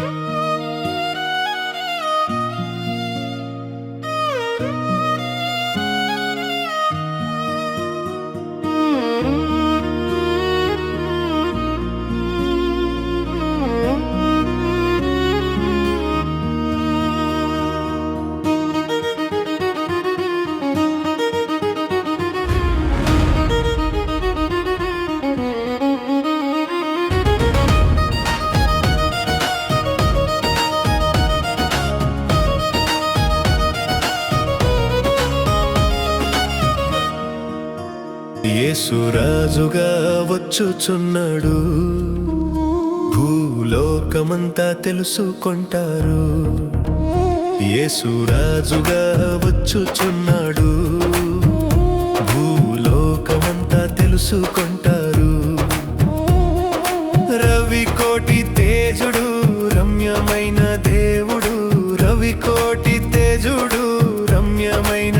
Música యేసురాజుగా వచ్చుచున్నాడు. భూలోకమంతా తెలుసుకుంటారు. యేసురాజుగా వచ్చుచున్నాడు. భూలోకమంతా తెలుసుకుంటారు. రవి కోటి తేజుడు రమ్యమైన దేవుడు. రవి కోటి తేజుడు రమ్యమైన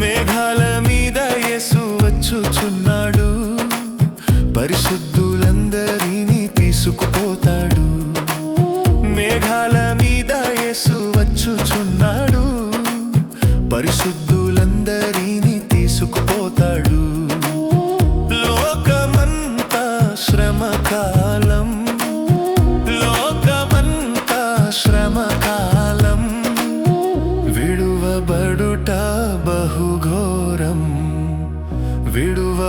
మేఘాల మీద యేసు వచ్చుచున్నాడు. పరిశుద్ధులందరినీ తీసుకుపో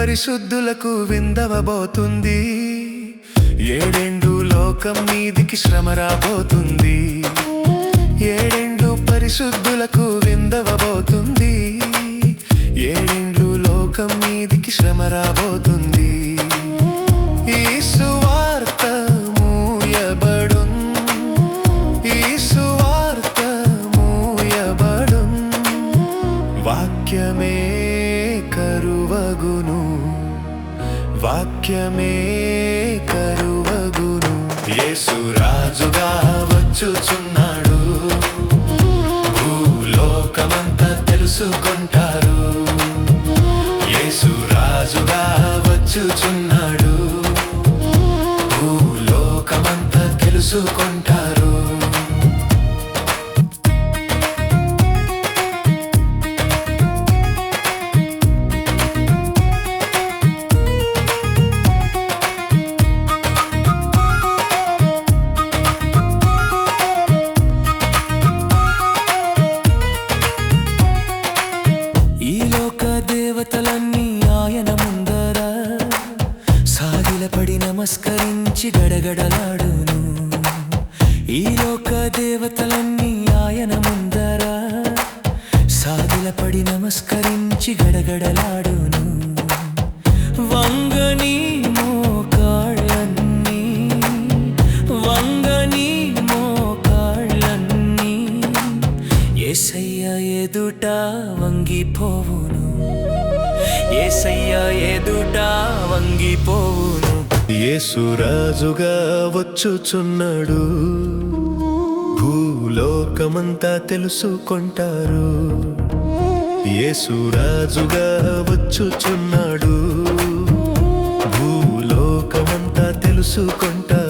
పరిశుద్ధులకు విందవబోతుంది. ఏడెండు లోకం మీదికి శ్రమ రాబోతుంది. ఏడెండు పరిశుద్ధులకు విందవబోతుంది. ఏడెండ్లు లోకం మీదికి శ్రమ రాబోతుంది. కరువగును వాక్యమే కరువగును. యేసు రాజుగా వచ్చుచున్నాడు. భూలోకమంతా తెలుసుకుంటారు. యేసు రాజుగా వచ్చుచున్నాడు. భూలోకమంతా తెలుసుకుంటారు. పడి నమస్కరించి గడగడలాడును. ఈ లోక దేవతలన్నీ ఆయన ముందర. సాగిలపడి నమస్కరించి గడగడలాడును. వంగని మోకాళ్ళన్నీ. వంగని మోకాళ్ళన్నీ. ఏసయ్య ఎదుట వంగిపోవును. ఏసయ్య ఎదుట వంగిపోవును. యేసు రాజుగా వచ్చుచున్నాడు. భూలోకమంతా తెలుసుకుంటారు. యేసు రాజుగా వచ్చుచున్నాడు. భూలోకమంతా తెలుసుకుంటారు.